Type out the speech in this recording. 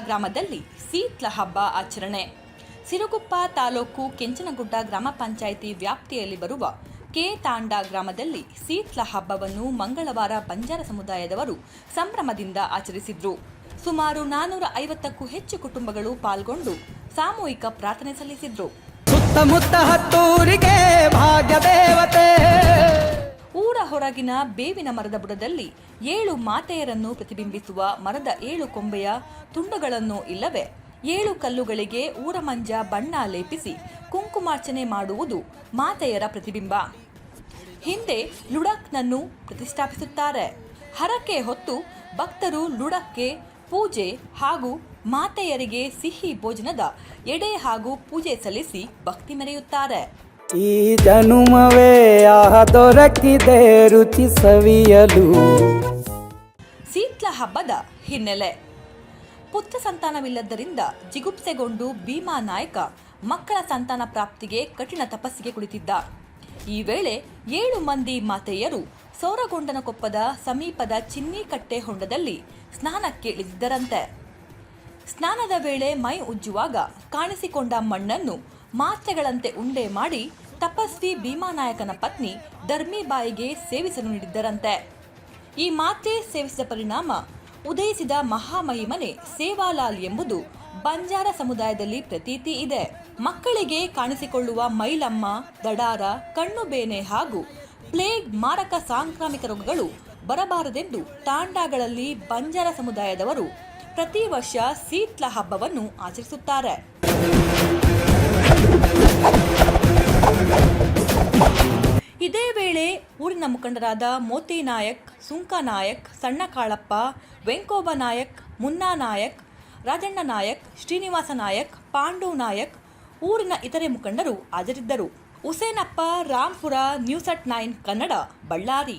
ಗ್ರಾಮದಲ್ಲಿ ಸೀತ್ಲ ಹಬ್ಬ ಆಚರಣೆ. ಸಿರುಗುಪ್ಪ ತಾಲೂಕು ಕೆಂಚನಗುಡ್ಡ ಗ್ರಾಮ ಪಂಚಾಯಿತಿ ವ್ಯಾಪ್ತಿಯಲ್ಲಿ ಬರುವ ಕೆ ತಾಂಡ ಗ್ರಾಮದಲ್ಲಿ ಸೀತ್ಲ ಹಬ್ಬವನ್ನು ಮಂಗಳವಾರ ಬಂಜಾರ ಸಮುದಾಯದವರು ಸಂಭ್ರಮದಿಂದ ಆಚರಿಸಿದ್ರು. ಸುಮಾರು ನಾನೂರ ಐವತ್ತಕ್ಕೂ ಹೆಚ್ಚು ಕುಟುಂಬಗಳು ಪಾಲ್ಗೊಂಡು ಸಾಮೂಹಿಕ ಪ್ರಾರ್ಥನೆ ಸಲ್ಲಿಸಿದ್ರು. ಸುತ್ತಮುತ್ತ ಹತ್ತೂರಿಗೆ ಭಾಗ್ಯ ದೇವತೆ. ಹೊರಗಿನ ಬೇವಿನ ಮರದ ಬುಡದಲ್ಲಿ ಏಳು ಮಾತೆಯರನ್ನು ಪ್ರತಿಬಿಂಬಿಸುವ ಮರದ ಏಳು ಕೊಂಬೆಯ ತುಂಡುಗಳನ್ನು ಇಲ್ಲವೇ. ಏಳು ಕಲ್ಲುಗಳಿಗೆ ಊರಮಂಜ ಬಣ್ಣ ಲೇಪಿಸಿ ಕುಂಕುಮಾರ್ಚನೆ ಮಾಡುವುದು ಮಾತೆಯರ ಪ್ರತಿಬಿಂಬ. ಹಿಂದೆ ಲುಡಕ್ನನ್ನು ಪ್ರತಿಷ್ಠಾಪಿಸುತ್ತಾರೆ. ಹರಕೆ ಹೊತ್ತು ಭಕ್ತರು ಲುಡಕ್ಗೆ ಪೂಜೆ ಹಾಗೂ ಮಾತೆಯರಿಗೆ ಸಿಹಿ ಭೋಜನದ ಎಡೆ ಹಾಗೂ ಪೂಜೆ ಸಲ್ಲಿಸಿ ಭಕ್ತಿ ಮೆರೆಯುತ್ತಾರೆ. ಈ ಜನುಮವೇ ಆಹ ದೊರಕಿದೆ ರುಚಿ ಸವಿಯಲು. ಸೀತ್ಲ ಹಬ್ಬದ ಹಿನ್ನೆಲೆ. ಪುತ್ರ ಸಂತಾನವಿಲ್ಲದ್ದರಿಂದ ಜಿಗುಪ್ಸೆಗೊಂಡು ಭೀಮಾ ನಾಯಕ ಮಕ್ಕಳ ಸಂತಾನ ಪ್ರಾಪ್ತಿಗೆ ಕಠಿಣ ತಪಸ್ಸಿಗೆ ಕುಳಿತಿದ್ದ. ಈ ವೇಳೆ ಏಳು ಮಂದಿ ಮಾತೆಯರು ಸೌರಗೊಂಡನಕೊಪ್ಪದ ಸಮೀಪದ ಚಿನ್ನಿಕಟ್ಟೆ ಹೊಂಡದಲ್ಲಿ ಸ್ನಾನಕ್ಕೆ ಇಳಿದಿದ್ದರಂತೆ ಸ್ನಾನದ ವೇಳೆ ಮೈ ಉಜ್ಜುವಾಗ ಕಾಣಿಸಿಕೊಂಡ ಮಣ್ಣನ್ನು ಮಾತ್ರೆಗಳಂತೆ ಉಂಡೆ ಮಾಡಿ ತಪಸ್ವಿ ಭೀಮಾನಾಯಕನ ಪತ್ನಿ ಧರ್ಮಿಬಾಯಿಗೆ ಸೇವಿಸಲು ನೀಡಿದ್ದರಂತೆ. ಈ ಮಾತ್ರೆ ಸೇವಿಸಿದ ಪರಿಣಾಮ ಉದಯಿಸಿದ ಮಹಾಮಹಿಮನೆ ಸೇವಾಲಾಲ್ ಎಂಬುದು ಬಂಜಾರ ಸಮುದಾಯದಲ್ಲಿ ಪ್ರತೀತಿ ಇದೆ. ಮಕ್ಕಳಿಗೆ ಕಾಣಿಸಿಕೊಳ್ಳುವ ಮೈಲಮ್ಮ, ದಡಾರ, ಕಣ್ಣು ಬೇನೆ ಹಾಗೂ ಪ್ಲೇಗ್ ಮಾರಕ ಸಾಂಕ್ರಾಮಿಕ ರೋಗಗಳು ಬರಬಾರದೆಂದು ತಾಂಡಾಗಳಲ್ಲಿ ಬಂಜಾರ ಸಮುದಾಯದವರು ಪ್ರತಿ ವರ್ಷ ಸೀತ್ಲ ಹಬ್ಬವನ್ನು ಆಚರಿಸುತ್ತಾರೆ. ಇದೇ ವೇಳೆ ಊರಿನ ಮುಖಂಡರಾದ ಮೋತಿ ನಾಯಕ್, ಸುಂಕ ನಾಯಕ್, ಸಣ್ಣ ಕಾಳಪ್ಪ, ವೆಂಕೋಬ ನಾಯಕ್, ಮುನ್ನಾ ನಾಯಕ್, ರಾಜಣ್ಣ ನಾಯಕ್, ಶ್ರೀನಿವಾಸ ನಾಯಕ್, ಪಾಂಡು ನಾಯಕ್, ಊರಿನ ಇತರೆ ಮುಖಂಡರು ಹಾಜರಿದ್ದರು. Husenappa Rampur news at nine Kannada, Ballari.